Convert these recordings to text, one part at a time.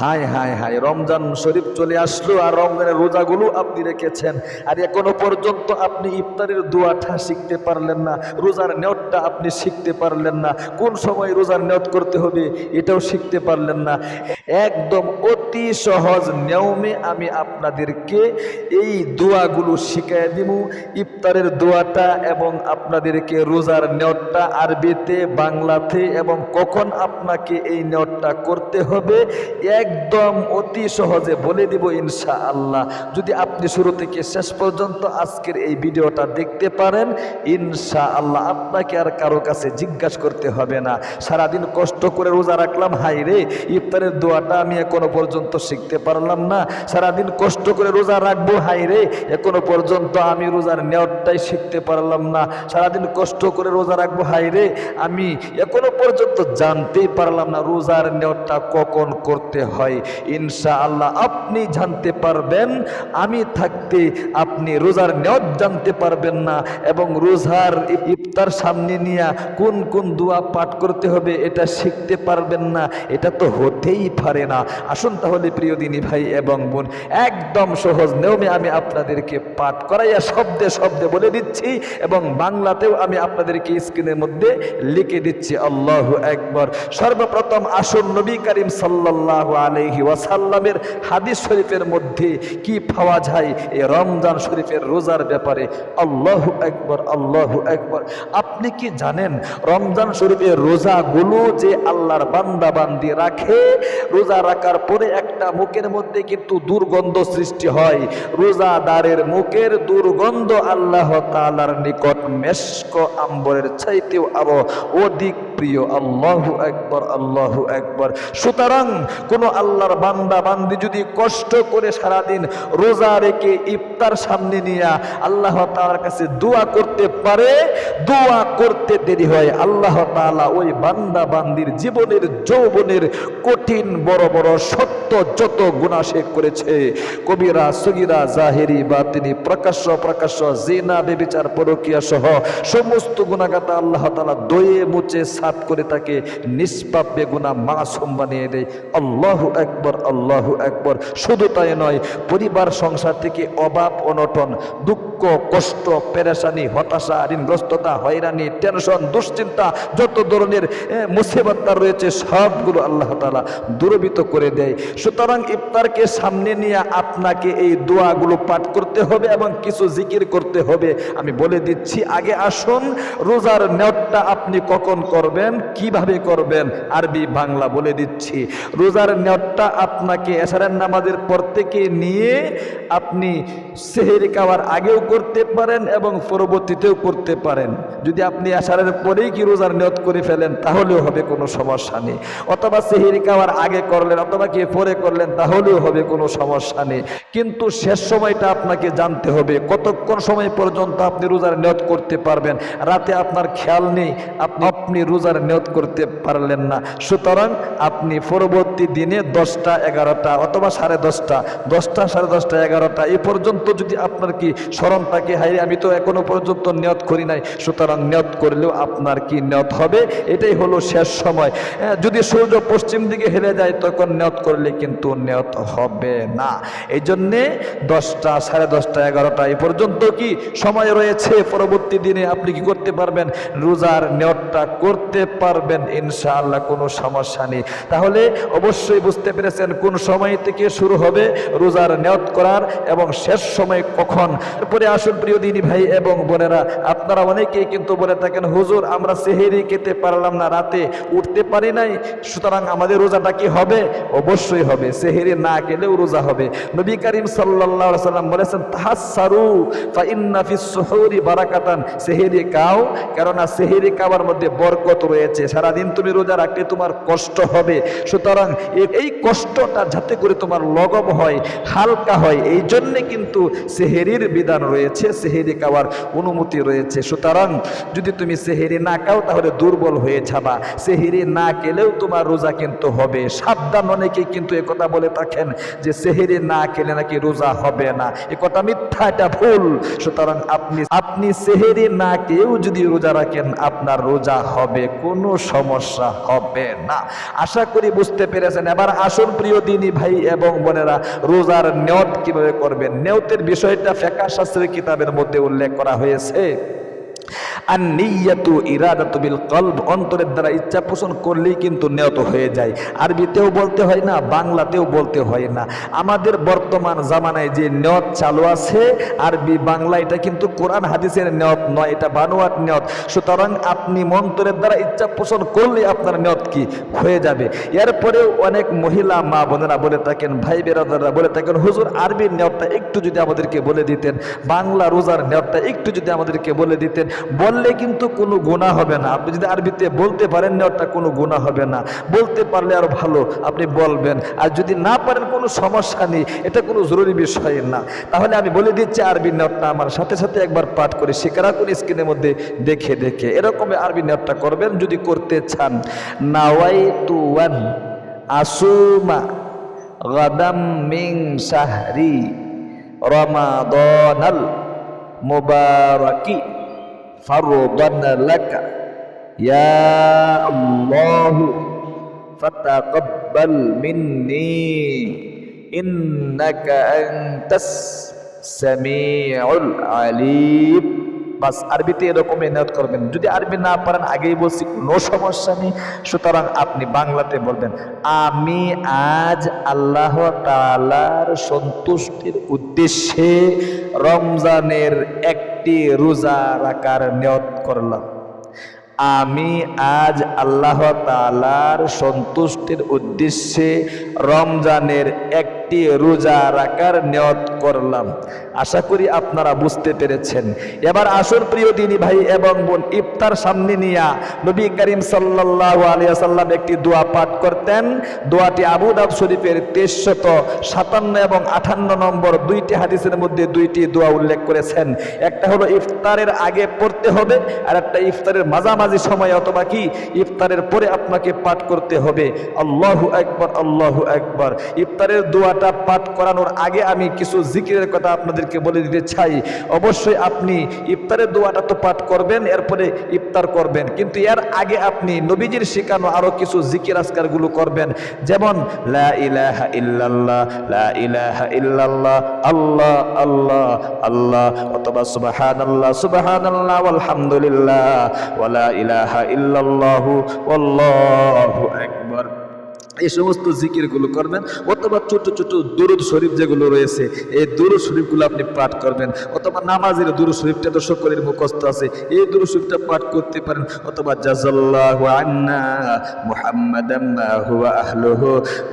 Hi hi hi Ramzan Sharif চলে আসলো আর রমজানের রোজাগুলো আপনি রেখেছেন। আর এখনও পর্যন্ত আপনি ইফতারের দোয়াটা শিখতে পারলেন না, রোজার নেয়তটা আপনি শিখতে পারলেন না। কোন সময় রোজার নেয়ত করতে হবে এটাও শিখতে পারলেন না। একদম অতি সহজ নিয়মে আমি আপনাদেরকে এই দোয়াগুলো শিখাই দিব ইফতারের দোয়াটা এবং আপনাদেরকে রোজার নেয়তটা আরবিতে, বাংলাতে এবং কখন আপনাকে এই নেয়তটা করতে হবে একদম অতি সহজে বলে দিব ইনশা আল্লাহ যদি আপনি শুরু থেকে শেষ পর্যন্ত আজকের এই ভিডিওটা দেখতে পারেন ইনশা আল্লাহ আপনাকে আর কারও কাছে জিজ্ঞাসা করতে হবে না। সারাদিন কষ্ট করে রোজা রাখলাম হাই রে, ইফতারের দোয়াটা আমি এখনও পর্যন্ত শিখতে পারলাম না। সারাদিন কষ্ট করে রোজা রাখব হাই রে, এখনও পর্যন্ত আমি রোজার নেওয়ারটাই শিখতে পারলাম না। সারাদিন কষ্ট করে রোজা রাখব হাই রে, আমি এখনও পর্যন্ত জানতেই পারলাম না রোজার নেওয়ারটা কখন করতে হয় ইনশা আল্লাহ আপনি জানতে পারবেন, আমি থাকতে আপনি রোজার নেওয়ার জানতে পারবেন না এবং রোজার ইফতার সামনে নিয়ে কোন কোন দোয়া পাঠ করতে হবে এটা শিখতে পারবেন না, এটা তো হতেই পারে না। আসুন তাহলে প্রিয় দিনী ভাই এবং বোন, একদম সহজ নিয়মে আমি আপনাদেরকে পাঠ করাইয়া শব্দে শব্দে বলে দিচ্ছি এবং বাংলাতেও আমি আপনাদেরকে স্ক্রিনের মধ্যে লিখে দিচ্ছি, আল্লাহ একবার। সর্বপ্রথম আসুন নবী করিম সাল্লাহ আলহি ওয়াসাল্লামের হাদিস শরীফের মধ্যে কি পাওয়া যায়? এই রমজান শরীফের রোজার ব্যাপারে আল্লাহ একবার আল্লাহ একবার আপনি কি জানেন রমজান শরীফের রোজাগুলো যে আল্লাহর বান্দা বান্দি রাখে? রোজা রাখার পরে একটা মুখের মধ্যে কিন্তু দুর্গন্ধ সৃষ্টি হয়। রোজাদারের মুখের দুর্গন্ধ আল্লাহ তালার নিকট মেশক আম্বরের চাইতেও আরও অধিক প্রিয়, আল্লাহ একবার আল্লাহ একবার সুতরাং কোন আল্লাহর বান্দা, বান্দি যদি কষ্ট করে সারাদিন রোজা রেখে ইফতার সামনে নিয়ে আল্লাহ তালার কাছে দোয়া করতে পারে, দোয়া করতে দেরি হয়। আল্লাহ তাআলা ওই বান্দা, বান্দির জীবনের, যৌবনের কঠিন, বড় বড়, সত্য যত গুণা সে করেছে। কবিরা, সগিরা, জাহেরি বা তিনি প্রকাশ্য প্রকাশ্য জিনা, বেবিচার, পরকিয়া সহ সমস্ত গুণাগাতা আল্লাহ তালা দয়ে মুচে সাত করে তাকে নিষ্পাপ বেগুনা মাসুম বানিয়ে দেয়। আল্লাহু একবার আল্লাহু একবার শুধু তাই নয়, পরিবার, সংসার থেকে অভাব অনটন, দুঃখ, কষ্ট, পেরেশানি, হতাশা, ঋণগ্রস্ততা, হয়রানি, টেনশন, দুশ্চিন্তা, যত ধরনের মুসিবত্তা রয়েছে, সবগুলো আল্লাহ তালা দূরবিত করে দেয়। সুতরাং ইফতারকে সামনে নিয়ে আপনাকে এই দোয়াগুলো পাঠ করতে হবে এবং কিছু জিকির করতে হবে। আমি বলে দিচ্ছি, আগে আসুন, রোজার নেটটা আপনি কখন করবেন? কীভাবে করবেন? আরবি বাংলা বলে দিচ্ছি। রোজার নেটটা আপনাকে এসারের নামাজের পর থেকে নিয়ে আপনি সেহেরি খাওয়ার আগেও করতে পারেন এবং পরবর্তীতেও করতে পারেন। যদি আপনি আসারের পরেই কি রোজার নিয়ত করে ফেলেন, তাহলেও হবে কোনো সমস্যা নেই। অথবা সেহেরি খাওয়ার আগে করলেন অথবা কি পরে করলেন, তাহলেও হবে কোনো সমস্যা নেই। কিন্তু শেষ সময়টা আপনাকে জানতে হবে, কতক্ষণ সময় পর্যন্ত আপনি রোজার নিয়ত করতে পারবেন। রাতে আপনার খেয়াল নেই, আপনি আপনি রোজার নিয়ত করতে পারলেন না। সুতরাং আপনি পরবর্তী দিনে দশটা এগারোটা অথবা সাড়ে দশটা দশটা সাড়ে দশটা এগারোটা এই পর্যন্ত যদি আপনার কি স্মরণ থাকে হাই আমি তো এখনও পর্যন্ত নিয়ত করি নাই। সুতরাং নিয়ত করলেও আপনার কি নিয়ত হবে? এটাই হলো শেষ সময়। হ্যাঁ, যদি সূর্য পশ্চিম দিকে হেলে যায় তখন নিয়ত করলে কিন্তু নিয়ত হবে না। এই জন্যে দশটা সাড়ে দশটা এগারোটা এ পর্যন্ত কি সময় রয়েছে? পরবর্তী দিনে আপনি কি করতে পারবেন? রোজার নিয়তটা করতে পারবেন, ইনশাআল্লাহ, কোনো সমস্যা নেই। তাহলে অবশ্যই বুঝতে পেরেছেন কোন সময় থেকে শুরু হবে, রোজার নিয়ত করার এবং শেষ সময় কখন। এরপরে আসুন প্রিয় দিনী ভাই এবং বোনেরা, আপনারা অনেকেই কিন্তু বলে থাকেন, হুজুর, আমরা সেহেরি খেতে পারলাম না, রাতে উঠতে পারি নাই, সুতরাং আমাদের রোজাটা কি হবে? অবশ্যই হবে, সেহেরি না খেলেও রোজা হবে। নবী করিম আলাইহি সাল্লাম বলেছেন তাহাসসারু ফা ইন্না ফিস সুহুরি বারাকাতান। সেহেরি খাও, কেননা সেহেরি খাওয়ার মধ্যে বরকত রয়েছে। সারাদিন তুমি রোজা রাখলে তোমার কষ্ট হবে। সুতরাং এই কষ্টটা যাতে করে তোমার লগব হয়, হালকা হয়, এই জন্যে কিন্তু সেহেরির বিধান রয়েছে, সেহেরি খাওয়ার অনুমতি রয়েছে। সুতরাং যদি তুমি সেহেরি না খাও, তাহলে দুর্বল হয়ে যাবা। সেহেরি না খেলেও তোমার রোজা কিন্তু হবে। সাবধান অনেকেই কিন্তু একথা বলে থাকেন যে সেহেরি না খেলে নাকি রোজা হবে না। একথা মিথ্যা, এটা ভুল। সুতরাং আপনি আপনি সেহেরি না খেয়েও যদি রোজা রাখেন, আপনার রোজা হবে কোনো সমস্যা হবে না। আশা করি বুঝতে পেরেছেন। এবার আসুন প্রিয় দিনী ভাই এবং বোনেরা, রোজার নেওয়াত কীভাবে করবেন? নেওতের বিষয়টা ফেকা শাস্ত্রের কিতাবের মধ্যে উল্লেখ করা হয়েছে। আর নিয়াতু ইরাদাতু বিল কলব অন্তরের দ্বারা ইচ্ছা পোষণ করলেই কিন্তু নিয়ত হয়ে যায়। আরবিতেও বলতে হয় না, বাংলাতেও বলতে হয় না। আমাদের বর্তমান জামানায় যে নিয়ত চালু আছে, আরবি বাংলা, এটা কিন্তু কোরআন হাদিসের নিয়ত নয়, এটা বানোয়াট নিয়ত। সুতরাং আপনি মন্তরের দ্বারা ইচ্ছা পোষণ করলে আপনার নিয়ত কি? হয়ে যাবে। এরপরেও অনেক মহিলা মা বোনেরা বলে থাকেন, ভাই বেরাদাররা বলে থাকেন, হুজুর, আরবির নিয়তটা একটু যদি আমাদেরকে বলে দিতেন, বাংলা রোজার নিয়তটা একটু যদি আমাদেরকে বলে দিতেন বললে কিন্তু কোনো গুণা হবে না। আপনি যদি আরবিতে বলতে পারেন নিয়তটা কোনো গুণা হবে না। বলতে পারলে আরও ভালো, আপনি বলবেন। আর যদি না পারেন, কোনো সমস্যা নেই, এটা কোনো জরুরি বিষয় না। তাহলে আমি বলে দিচ্ছি আরবি নিয়তটা আমার সাথে সাথে একবার পাঠ করে শিকারা করে স্ক্রিনের মধ্যে দেখে দেখে। এরকম আরবি নিয়তটা করবেন যদি করতে চান। নাওয়াই তুয়ান আসুমা গাদাম মিং শাহরি রমাদনাল মুবারাকি। فرضا لك يا الله فتقبل مني إنك أنت السميع العليم বাস আরবিতে এরকম নিয়ত করবেন যদি আরবি না পারেন আগেই বলছি কোনো সমস্যা নেই সুতরাং আপনি বাংলাতে বলবেন আমি আজ আল্লাহ তালার সন্তুষ্টির উদ্দেশ্যে রমজানের একটি রোজা রাখার নিয়ত করলাম। আমি আজ আল্লাহ তালার সন্তুষ্টির উদ্দেশ্যে রমজানের একটি রোজা রাখার নিয়ত করলাম। আশা করি আপনারা বুঝতে পেরেছেন। এবার আসল প্রিয় দিনী ভাই এবং বোন, ইফতার সামনে নিয়া নবী করিম সাল্লাহ আলিয়া সাল্লাম একটি দোয়া পাঠ করতেন। দোয়াটি আবু দাব শরীফের তেইশশত সাতান্ন এবং আঠান্ন নম্বর দুইটি হাদিসের মধ্যে দুইটি দোয়া উল্লেখ করেছেন। একটা হলো ইফতারের আগে পড়তে হবে, আর একটা ইফতারের মাঝামাঝি সময় অথবা কি, ইফতারের পরে আপনাকে পাঠ করতে হবে। আল্লাহু একবার আল্লাহু একবার ইফতারের দোয়াটা পাঠ করানোর আগে আমি কিছু জিকিরের কথা আপনাদেরকে বলে দিতে চাই। অবশ্যই আপনি ইফতারের দোয়াটা তো পাঠ করবেন, এরপরে ইফতার করবেন। কিন্তু এর আগে আপনি নবীজির শেখানো আরও কিছু জিকির আজকারগুলো করবেন। যেমন আল্লাহ আল্লাহ অথবা আলহামদুলিল্লাহ ওয়ালা ইলাহা ইল্লাল্লাহু এই সমস্ত জিকিরগুলো করবেন, অথবা ছোট ছোট দুরুদ শরীফ যেগুলো রয়েছে, এই দুরুদ শরীফগুলো আপনি পাঠ করবেন, অথবা নামাজের দুরুদ শরীফটা তো সকলের মুখস্থ আছে, এই দুরুদ শরীফটা পাঠ করতে পারেন, অথবা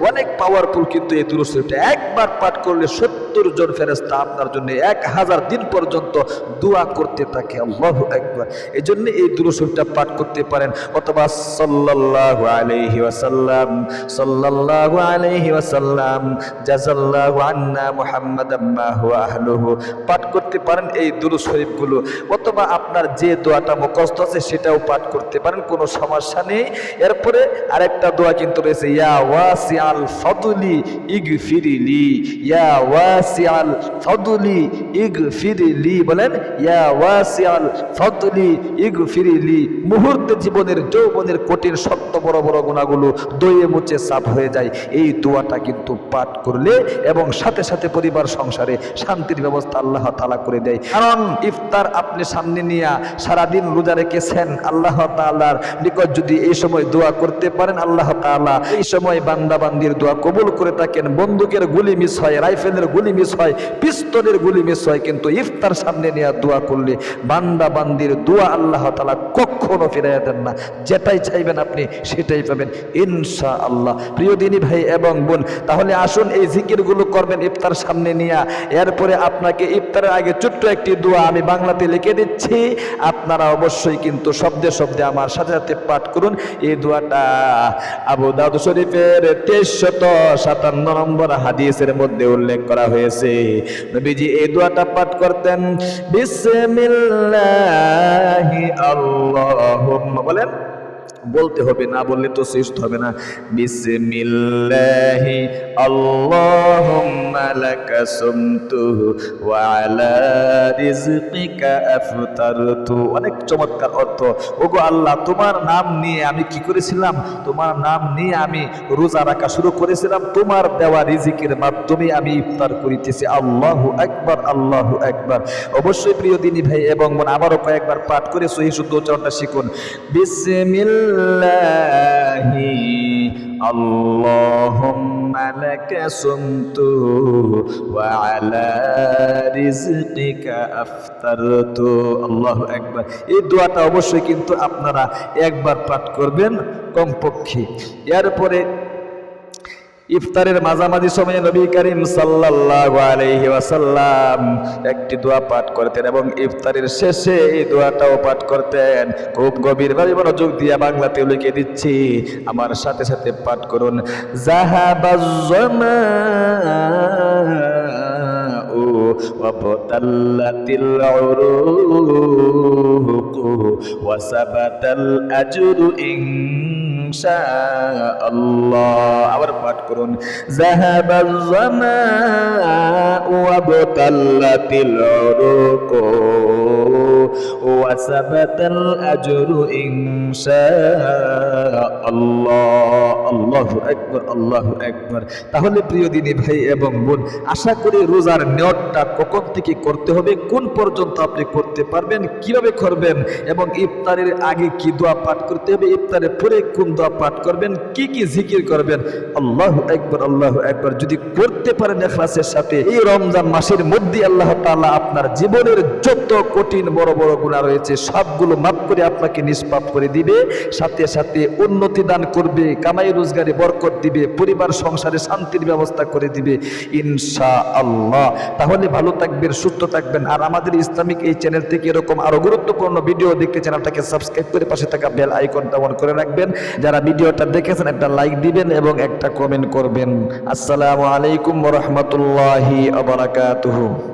অনেক পাওয়ারফুল কিন্তু এই দুরুদ শরীফটা একবার পাঠ করলে সত্তর জন ফেরেশতা আপনার জন্য এক হাজার দিন পর্যন্ত দোয়া করতে থাকে, আল্লাহু একবার এই জন্য এই দুরুদ শরীফটা পাঠ করতে পারেন, অথবা সাল্লাল্লাহু আলাইহি ওয়াসাল্লাম সাল্লাল্লাহু আলাইহি ওয়াসাল্লাম, জাযাল্লাহু আন্না মুহাম্মাদাম মা হুয়া আহলুহু। পাঠ করতে পারেন এই দুরূদ শরীফগুলো, অথবা আপনার যে দোয়াটা মুখস্থ আছে সেটাও পাঠ করতে পারেন, কোনো সমস্যা নেই। এরপরে আরেকটা দোয়া কিন্তু রয়েছে, ইয়া ওয়াসিআল ফাদলি ইগফিরিলি ইয়া ওয়াসিআল ফাদলি ইগফিরিলি বলেন, ইয়া ওয়াসিআল ফাদলি ইগফিরিলি মুহূর্তে জীবনের যৌবনের কঠিন সত্য বড় বড় গুণাগুলো দইয়ে মুচে সাফ হয়ে যায়। এই দোয়াটা কিন্তু পাঠ করলে এবং সাথে সাথে পরিবার সংসারে শান্তির ব্যবস্থা আল্লাহ তালা করে দেয়। কারণ ইফতার আপনি সামনে নিয়ে সারাদিন রোজা রেখেছেন, আল্লাহ তালার নিকট যদি এই সময় দোয়া করতে পারেন, আল্লাহ তালা এই সময় বান্দা বান্দির দোয়া কবুল করে থাকেন। বন্দুকের গুলি মিস হয়, রাইফেলের গুলি মিস হয়, পিস্তলের গুলি মিস হয়, কিন্তু ইফতার সামনে নেওয়া দোয়া করলে বান্দা বান্দির দোয়া আল্লাহ তালা কখনো ফিরাইয়া দেন না। যেটাই চাইবেন আপনি সেটাই পাবেন। ইনশা আল্লাহ প্রিয় দিনী ভাই এবং বোন, তাহলে আসুন এই জিকিরগুলো করবেন ইফতার সামনে নিয়ে। এরপরে আপনাকে ইফতারের আগে ছোট্ট একটি দোয়া আমি বাংলাতে লিখে দিচ্ছি। আপনারা অবশ্যই কিন্তু শব্দে শব্দে আমার সাথে সাথে পাঠ করুন। এই দোয়াটা আবু দাউদ শরীফের তেইশশত সাতান্ন নম্বর হাদিসের মধ্যে উল্লেখ করা হয়েছে। নবীজি এই দোয়াটা পাঠ করতেন, বিসমিল্লাহি আল্লাহুম্মা, বলেন বলতে হবে, না বললে তো শেষ হবে না। বিসমিল্লাহি, আল্লাহুম্মা লাকা সুমতু ওয়া আলা রিজকিকা আফতারতু। অনেক চমৎকার অর্থ। ওগো আল্লাহ, তোমার নাম নিয়ে আমি কি করেছিলাম? তোমার নাম নিয়ে আমি রোজা রাখা শুরু করেছিলাম। তোমার দেওয়া রিজিকের মাধ্যমে আমি ইফতার করিতেছি। আল্লাহু আকবার আল্লাহু আকবার। অবশ্যই প্রিয় দিনী ভাই এবং বোন আবারও কয়েকবার পাঠ করে সহি শুদ্ধ উচ্চারণটা শিখুন। বিসমিল্লাহি আল্লাহুম্মা اللهم لك صمت وعلى رزقك আফতারতু। الله আকবার। এই দোয়াটা অবশ্যই কিন্তু আপনারা একবার পাঠ করবেন কমপক্ষে। এরপরে ইফতারের মাঝামাঝি সময়ে নবী করিম সাল্লাল্লাহু আলাইহি ওয়াসাল্লাম একটি দোয়া পাঠ করতেন এবং ইফতারের শেষে এই দোয়াটাও পাঠ করতেন খুব গভীরভাবে মনোযোগ দিয়ে বাংলাতে লিখে দিচ্ছি আমার সাথে সাথে পাঠ করুন জাহাবাজ وابتلت العروق وثبت الأجر إن شاء الله আবার পাঠ করুন ذهب الظماء وابتلت العروق وثبت الأجر إن شاء الله আল্লাহ একবার আল্লাহ একবার তাহলে প্রিয় দিনী ভাই এবং বোন আশা করি রোজার নিয়তটা কখন থেকে করতে হবে কোন পর্যন্ত আপনি করতে পারবেন কিভাবে করবেন এবং ইফতারের আগে কি দোয়া পাঠ করতে হবে ইফতারের পরে কোন দোয়া পাঠ করবেন কি কি জিকির করবেন আল্লাহ একবার আল্লাহ একবার যদি করতে পারেন এখলাসের সাথে এই রমজান মাসের মধ্যে আল্লাহ তাআলা আপনার জীবনের যত কঠিন বড় বড় গুণা রয়েছে, সবগুলো মাফ করে আপনাকে নিষ্পাপ করে দিবে। সাথে সাথে উন্নতি দান করবে, কামাই রোজগারে বরকত দিবে, পরিবার সংসারে শান্তির ব্যবস্থা করে দিবে। ইনশা আল্লাহ তাহলে ভালো থাকবেন, সুস্থ থাকবেন। আর আমাদের ইসলামিক এই চ্যানেল থেকে এরকম আরও গুরুত্বপূর্ণ ভিডিও দেখতে চ্যানেলটাকে সাবস্ক্রাইব করে পাশে থাকা বেল আইকনটা অন করে রাখবেন। যারা ভিডিওটা দেখেছেন, একটা লাইক দিবেন এবং একটা কমেন্ট করবেন। আসসালামু আলাইকুম রহমতুল্লাহি আবরাকাতুহু